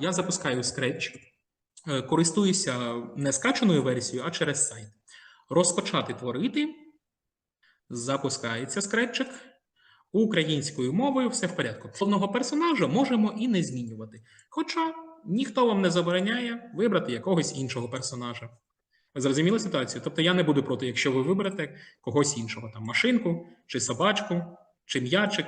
я запускаю Scratch, е, користуюся не скачаною версією, а через сайт. Розпочати творити. Запускається скретчик. Українською мовою все в порядку. Одного персонажа можемо і не змінювати. Хоча ніхто вам не забороняє вибрати якогось іншого персонажа. Зрозуміли ситуацію? Тобто я не буду проти, якщо ви виберете когось іншого, там машинку, чи собачку, чи м'ячик,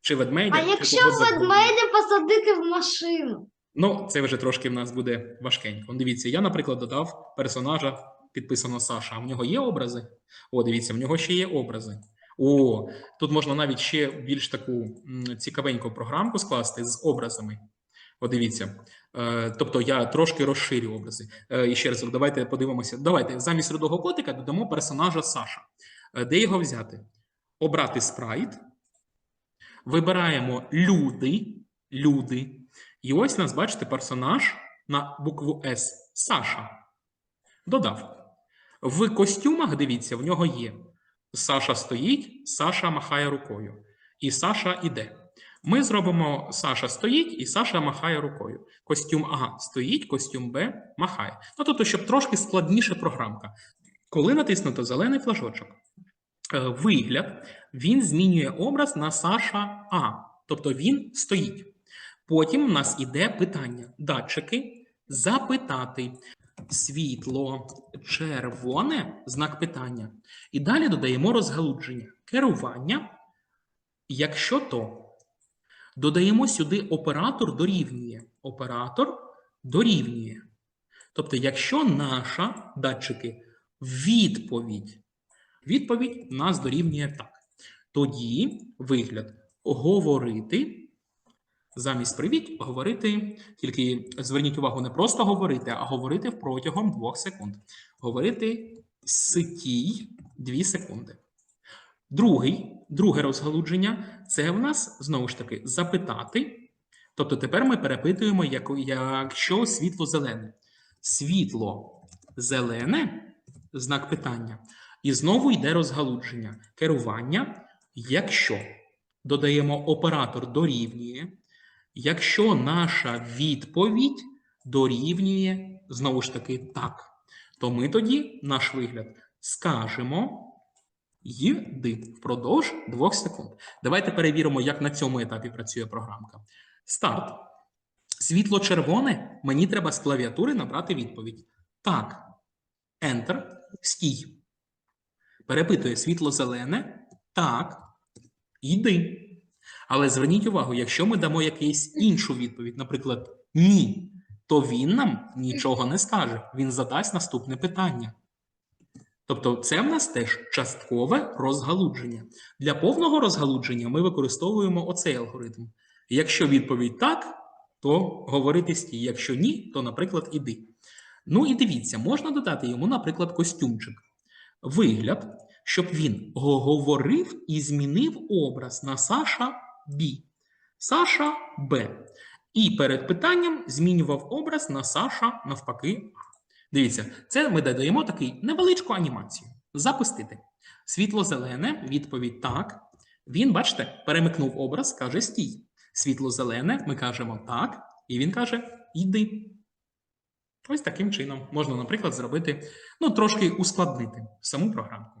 чи ведмедя. А якщо ведмедя посадити в машину? Ну, це вже трошки в нас буде важкенько. Дивіться, я, наприклад, додав персонажа, підписано Саша. А в нього є образи? О, дивіться, в нього ще є образи. О, тут можна навіть ще більш таку цікавеньку програмку скласти з образами. О, дивіться. Е, тобто я трошки розширю образи. Е, і ще раз, давайте подивимося. Давайте замість рудого котика додамо персонажа Саша. Е, де його взяти? Обрати спрайт. Вибираємо люди. Люди. І ось нас, бачите, персонаж на букву С Саша. Додав. В костюмах, дивіться, в нього є. Саша стоїть, Саша махає рукою. І Саша іде. Ми зробимо Саша стоїть і Саша махає рукою. Костюм А стоїть, костюм Б махає. Ну, тобто, щоб трошки складніше програмка. Коли натиснуто зелений флажочок, вигляд, він змінює образ на Саша А. Тобто він стоїть. Потім в нас іде питання. Датчики запитати. Світло червоне знак питання. І далі додаємо розгалудження. Керування. Якщо то, додаємо сюди оператор дорівнює. Оператор дорівнює. Тобто, якщо наша датчики відповідь, відповідь в нас дорівнює так. Тоді вигляд говорити. Замість привіт говорити, тільки зверніть увагу, не просто говорити, а говорити протягом 2 секунд. Говорити ситій 2 секунди. Другий, друге розгалудження це в нас знову ж таки запитати. Тобто тепер ми перепитуємо, як- якщо світло зелене. Світло зелене знак питання. І знову йде розгалудження. Керування, якщо додаємо оператор дорівнює. Якщо наша відповідь дорівнює знову ж таки так, то ми тоді наш вигляд скажемо «йди» впродовж 2 секунд. Давайте перевіримо, як на цьому етапі працює програмка. Старт. Світло червоне, мені треба з клавіатури набрати відповідь. Так. Enter. Стій. Перепитує світло зелене. Так. Йди. Але зверніть увагу, якщо ми дамо якусь іншу відповідь, наприклад, ні, то він нам нічого не скаже. Він задасть наступне питання. Тобто, це в нас теж часткове розгалудження. Для повного розгалудження ми використовуємо оцей алгоритм. Якщо відповідь так, то говорити стій. Якщо ні, то, наприклад, іди. Ну і дивіться, можна додати йому, наприклад, костюмчик. Вигляд, щоб він говорив і змінив образ на Саша Б. Саша Б. І перед питанням змінював образ на Саша навпаки. Дивіться, це ми додаємо такий невеличку анімацію. Запустити. Світло зелене, відповідь так. Він, бачите, перемикнув образ, каже стій. Світло зелене, ми кажемо так, і він каже йди. Ось таким чином можна, наприклад, зробити, ну, трошки ускладнити саму програмку.